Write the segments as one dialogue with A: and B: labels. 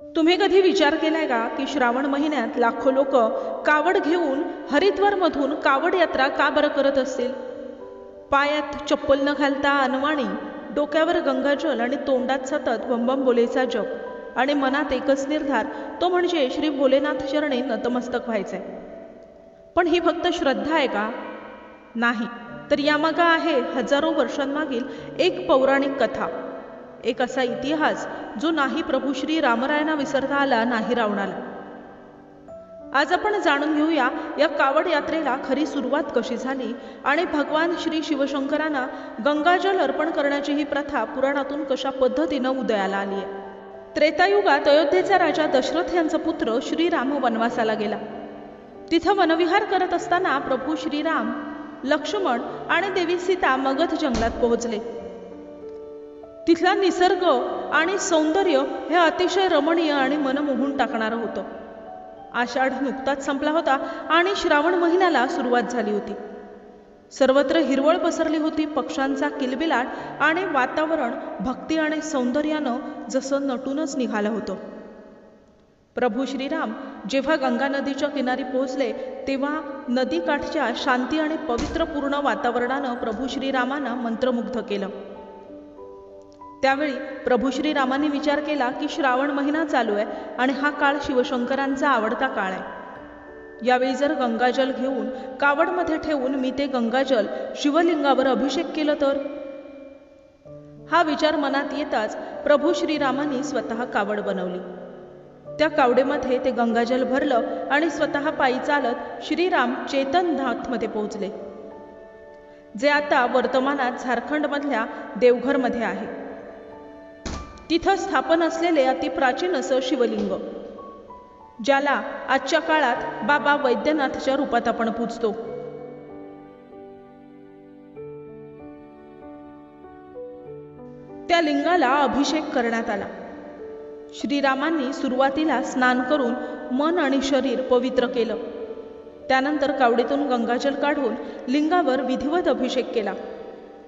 A: तुम्ही कधी विचार केलाय का की श्रावण महिन्यात लाखो लोक कावड घेऊन हरिद्वारमधून कावड यात्रा का बरं करत असतील? पायात चप्पल न घालता अनवाणी डोक्यावर गंगाजल आणि तोंडात सतत बंबम बोलेचा जप आणि मनात एकच निर्धार तो म्हणजे श्री भोलेनाथ चरणे नतमस्तक व्हायचंय. पण ही फक्त श्रद्धा आहे का? नाही. तर यामागं आहे हजारो वर्षांमागील एक पौराणिक कथा. एक असा इतिहास जो नाही प्रभू श्री रामरायांना विसरता आला नाही रावणाला आज आपण जाणून घेऊया या कावड यात्रेला खरी सुरुवात कशी झाली आणि भगवान श्री शिवशंकरांना गंगाजल अर्पण करण्याची ही प्रथा पुराणातून कशा पद्धतीनं उदयाला आली आहे? त्रेतायुगात अयोध्येचा राजा दशरथ यांचा पुत्र श्रीराम वनवासाला गेला. तिथं वनविहार करत असताना प्रभू श्रीराम लक्ष्मण आणि देवी सीता मगध जंगलात पोहोचले. तिथला निसर्ग आणि सौंदर्य हे अतिशय रमणीय आणि मन मोहून टाकणारं होतं. आषाढ नुकताच संपला होता आणि श्रावण महिन्याला सुरुवात झाली होती. सर्वत्र हिरवळ पसरली होती पक्ष्यांचा किलबिलाट आणि वातावरण भक्ती आणि सौंदर्यानं जसं नटूनच निघालं होतं. प्रभू श्रीराम जेव्हा गंगा नदीच्या किनारी पोहोचले तेव्हा नदीकाठच्या शांती आणि पवित्रपूर्ण वातावरणानं प्रभू श्रीरामांना मंत्रमुग्ध केलं. त्यावेळी प्रभू श्रीरामांनी विचार केला की श्रावण महिना चालू आहे आणि हा काळ शिवशंकरांचा आवडता काळ आहे. यावेळी जर गंगाजल घेऊन कावडमध्ये ठेवून मी ते गंगाजल शिवलिंगावर अभिषेक केलं तर? हा विचार मनात येताच प्रभू श्रीरामांनी स्वतः कावड बनवली. त्या कावडेमध्ये ते गंगाजल भरलं आणि स्वतः पायी चालत श्रीराम चेतननाथमध्ये पोहोचले. जे आता वर्तमानात झारखंडमधल्या देवघरमध्ये आहे. तिथं स्थापन असलेले अतिप्राचीन असं शिवलिंग ज्याला आजच्या काळात बाबा वैद्यनाथच्या रूपात आपण पूजतो. त्या लिंगाला अभिषेक करण्यात आला. श्रीरामांनी सुरुवातीला स्नान करून मन आणि शरीर पवित्र केलं. त्यानंतर कावडीतून गंगाजल काढून लिंगावर विधिवत अभिषेक केला.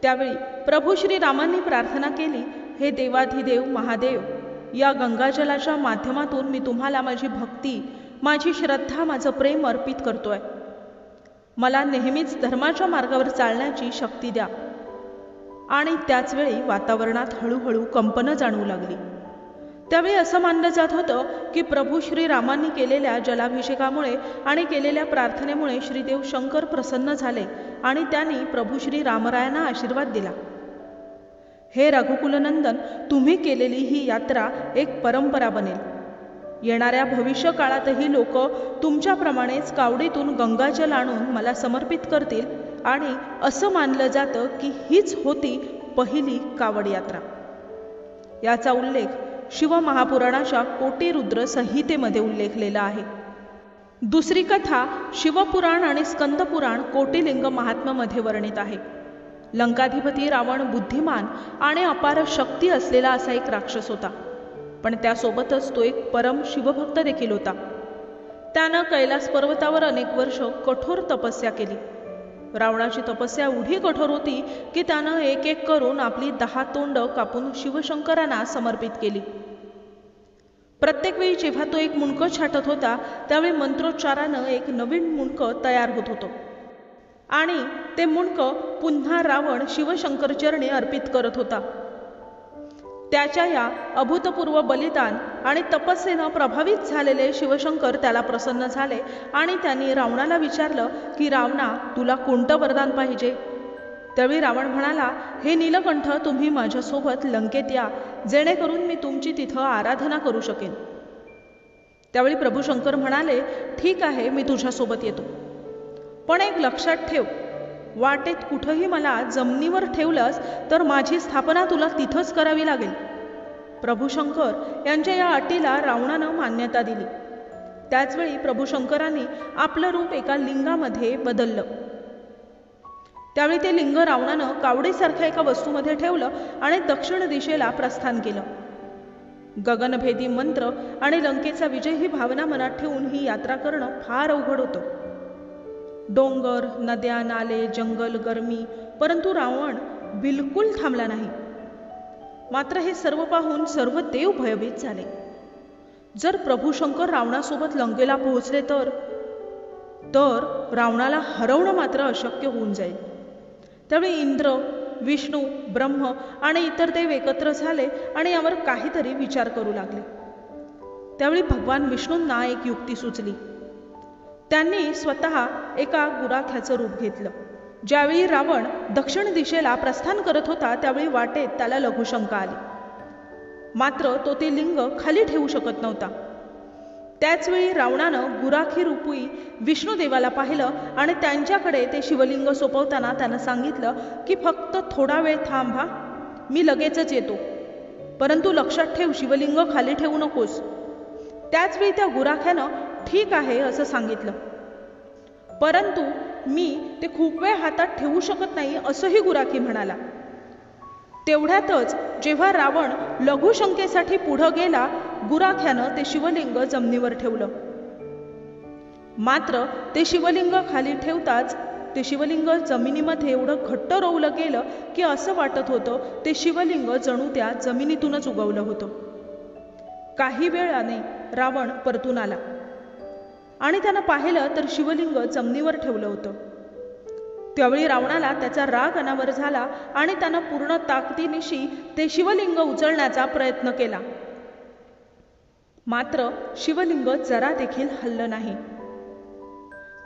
A: त्यावेळी प्रभू श्रीरामांनी प्रार्थना केली हे देवाधिदेव महादेव या गंगाजलाच्या माध्यमातून मी तुम्हाला माझी भक्ती माझी श्रद्धा माझं प्रेम अर्पित करतोय. मला नेहमीच धर्माच्या मार्गावर चालण्याची शक्ती द्या. आणि त्याचवेळी वातावरणात हळूहळू कंपनं जाणवू लागली. त्यावेळी असं मानलं जात होतं की प्रभू श्रीरामांनी केलेल्या जलाभिषेकामुळे आणि केलेल्या प्रार्थनेमुळे श्रीदेव शंकर प्रसन्न झाले आणि त्यांनी प्रभू श्री रामरायांना आशीर्वाद दिला. हे रघुकुलनंदन तुम्ही केलेली ही यात्रा एक परंपरा बनेल. येणाऱ्या भविष्य काळातही लोक तुमच्याप्रमाणेच कावडीतून गंगाजल आणून मला समर्पित करतील आणि असं मानलं जातं की हीच होती पहिली कावड यात्रा. याचा उल्लेख शिवमहापुराणाच्या कोटीरुद्र संहितेमध्ये उल्लेखलेला आहे. दुसरी कथा शिवपुराण आणि स्कंदपुराण कोटिलिंग महात्म्यामध्ये वर्णित आहे. लंकाधिपती रावण बुद्धिमान आणि अपार शक्ती असलेला असा एक राक्षस होता. पण त्यासोबतच तो एक परम शिवभक्त देखील होता. त्यानं कैलास पर्वतावर अनेक वर्ष कठोर तपस्या केली. रावणाची तपस्या एवढी कठोर होती की त्यानं एक एक करून आपली दहा तोंड कापून शिवशंकरांना समर्पित केली. प्रत्येक वेळी जेव्हा तो एक मुंडकं छाटत होता त्यावेळी मंत्रोच्चारानं एक नवीन मुंडकं तयार होत होतं. आणि ते मुंडकं पुन्हा रावण शिवशंकरचरणे अर्पित करत होता. त्याच्या या अभूतपूर्व बलिदान आणि तपस्येनं प्रभावित झालेले शिवशंकर त्याला प्रसन्न झाले आणि त्यांनी रावणाला विचारलं की रावणा तुला कोणतं वरदान पाहिजे? त्यावेळी रावण म्हणाला हे नीलकंठ तुम्ही माझ्यासोबत लंकेत या जेणेकरून मी तुमची तिथं आराधना करू शकेन. त्यावेळी प्रभू शंकर म्हणाले ठीक आहे मी तुझ्यासोबत येतो. पण एक लक्षात ठेव. वाटेत कुठंही मला जमिनीवर ठेवलंस तर माझी स्थापना तुला तिथंच करावी लागेल. प्रभूशंकर यांच्या या अटीला रावणानं मान्यता दिली. त्याचवेळी प्रभूशंकरांनी आपलं रूप एका लिंगामध्ये बदललं. त्यावेळी ते लिंग रावणानं कावडीसारख्या एका वस्तूमध्ये ठेवलं आणि दक्षिण दिशेला प्रस्थान केलं. गगनभेदी मंत्र आणि लंकेचा विजय ही भावना मनात ठेवून ही यात्रा करणं फार अवघड होतं. डोंगर नद्या नाले जंगल गरमी परंतु रावण बिलकुल थांबला नाही. मात्र हे सर्व पाहून सर्व देव भयभीत झाले. जर प्रभू शंकर रावणासोबत लंकेला पोहोचले तर तर रावणाला हरवणं मात्र अशक्य होऊन जाईल. त्यावेळी इंद्र विष्णू ब्रह्म आणि इतर देव एकत्र झाले आणि यावर काहीतरी विचार करू लागले. त्यावेळी भगवान विष्णूंना एक युक्ती सुचली. त्यांनी स्वतः एका गुराख्याचं रूप घेतलं. ज्यावेळी रावण दक्षिण दिशेला प्रस्थान करत होता त्यावेळी वाटेत त्याला लघुशंका आली. मात्र तो ते लिंग खाली ठेवू शकत नव्हता. त्याचवेळी रावणानं गुराखी रूपी विष्णुदेवाला पाहिलं आणि त्यांच्याकडे ते शिवलिंग सोपवताना त्यानं सांगितलं की फक्त थोडा वेळ थांबा मी लगेचच येतो. परंतु लक्षात ठेव शिवलिंग खाली ठेवू नकोस. त्याचवेळी त्या गुराख्यानं ठीक आहे असं सांगितलं. परंतु मी ते खूप वेळ हातात ठेवू शकत नाही असंही गुराखी म्हणाला. तेवढ्यातच जेव्हा रावण लघुशंकेसाठी पुढं गेला गुराख्यानं ते शिवलिंग जमिनीवर ठेवलं. मात्र ते शिवलिंग खाली ठेवताच ते शिवलिंग जमिनीमध्ये एवढं घट्ट रोवलं गेलं की असं वाटत होतं ते शिवलिंग जणू त्या जमिनीतूनच उगवलं होतं. काही वेळाने रावण परतून आला. आणि त्यानं पाहिलं तर शिवलिंग जमिनीवर ठेवलं होतं. त्यावेळी रावणाला त्याचा राग अनावर झाला आणि त्यानं पूर्ण ताकदीनिशी ते शिवलिंग उचलण्याचा प्रयत्न केला. मात्र शिवलिंग जरा देखील हल्लं नाही.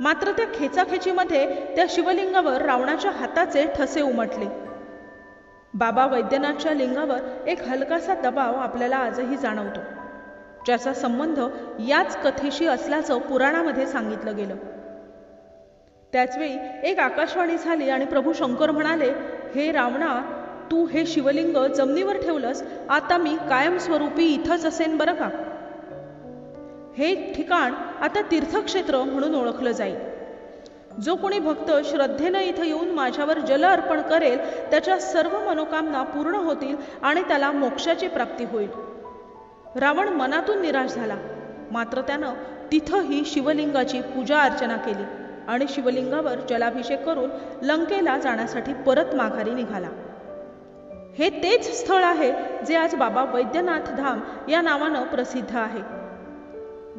A: मात्र त्या खेचाखेचीमध्ये त्या शिवलिंगावर रावणाच्या हाताचे ठसे उमटले. बाबा वैद्यनाथच्या लिंगावर एक हलकासा दबाव आपल्याला आजही जाणवतो. ज्याचा संबंध याच कथेशी असल्याचं पुराणामध्ये सांगितलं गेलं. त्याचवेळी एक आकाशवाणी झाली आणि प्रभू शंकर म्हणाले हे रावणा तू हे शिवलिंग जमिनीवर ठेवलंस आता मी कायमस्वरूपी इथंच असेन बरं का? हे ठिकाण आता तीर्थक्षेत्र म्हणून ओळखलं जाईल. जो कोणी भक्त श्रद्धेनं इथं येऊन माझ्यावर जल अर्पण करेल त्याच्या सर्व मनोकामना पूर्ण होतील आणि त्याला मोक्षाची प्राप्ती होईल. रावण मनातून निराश झाला. मात्र त्यानं तिथंही शिवलिंगाची पूजा अर्चना केली आणि शिवलिंगावर जलाभिषेक करून लंकेला जाण्यासाठी परत माघारी निघाला. हे तेच स्थळ आहे जे आज बाबा वैद्यनाथ धाम या नावानं प्रसिद्ध आहे.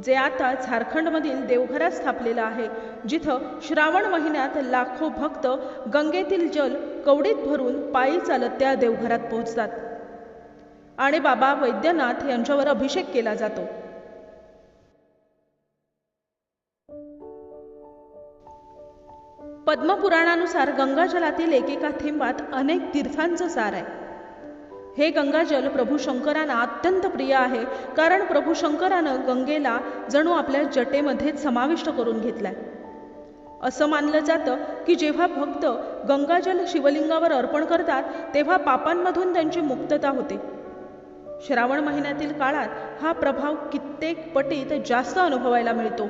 A: जे आता झारखंडमधील देवघरात स्थापलेलं आहे जिथं श्रावण महिन्यात लाखो भक्त गंगेतील जल कवडीत भरून पायी चालत त्या देवघरात पोहोचतात. आणि बाबा वैद्यनाथ यांच्यावर अभिषेक केला जातो. पद्मपुराणानुसार गंगाजलातील एकेका थेंबात अनेक तीर्थांचं सार आहे. हे गंगाजल प्रभू शंकरांना अत्यंत प्रिय आहे कारण प्रभू शंकरानं गंगेला जणू आपल्या जटेमध्ये समाविष्ट करून घेतलाय. असं मानलं जातं की जेव्हा भक्त गंगाजल शिवलिंगावर अर्पण करतात तेव्हा पापांमधून त्यांची मुक्तता होते. श्रावण महिन्यातील काळात हा प्रभाव कित्येक पटीत जास्त अनुभवायला मिळतो.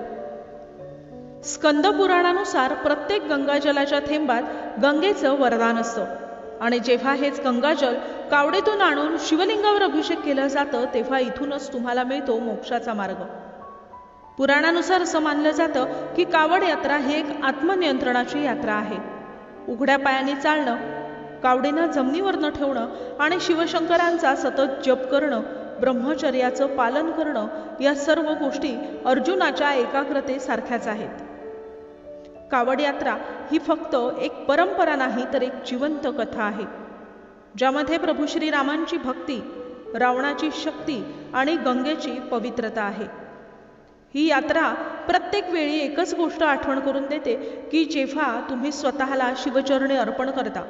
A: स्कंद पुराणानुसार प्रत्येक गंगाजलाच्या थेंबात गंगेचं वरदान असतं. आणि जेव्हा हेच गंगाजल कावडीतून आणून शिवलिंगावर अभिषेक केलं जातं तेव्हा इथूनच तुम्हाला मिळतो मोक्षाचा मार्ग. पुराणानुसार असं मानलं जातं की कावड यात्रा ही एक आत्मनियंत्रणाची यात्रा आहे. उघड्या पायाने चालणं कावडीनं जमिनीवर न ठेवणं आणि शिवशंकरांचा सतत जप करणं ब्रह्मचर्याचं पालन करणं या सर्व गोष्टी अर्जुनाच्या एकाग्रतेसारख्याच आहेत. कावड यात्रा ही फक्त एक परंपरा नाही तर एक जिवंत कथा आहे ज्यामध्ये प्रभू श्रीरामांची भक्ती रावणाची शक्ती आणि गंगेची पवित्रता आहे. ही यात्रा प्रत्येक वेळी एकच गोष्ट आठवण करून देते की जेव्हा तुम्ही स्वतःला शिवचरणे अर्पण करता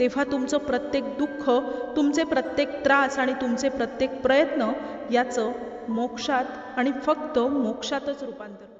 A: तेव्हा तुमचं प्रत्येक दुःख तुमचे प्रत्येक त्रास आणि तुमचे प्रत्येक प्रयत्न याचं मोक्षात आणि फक्त मोक्षातच रूपांतर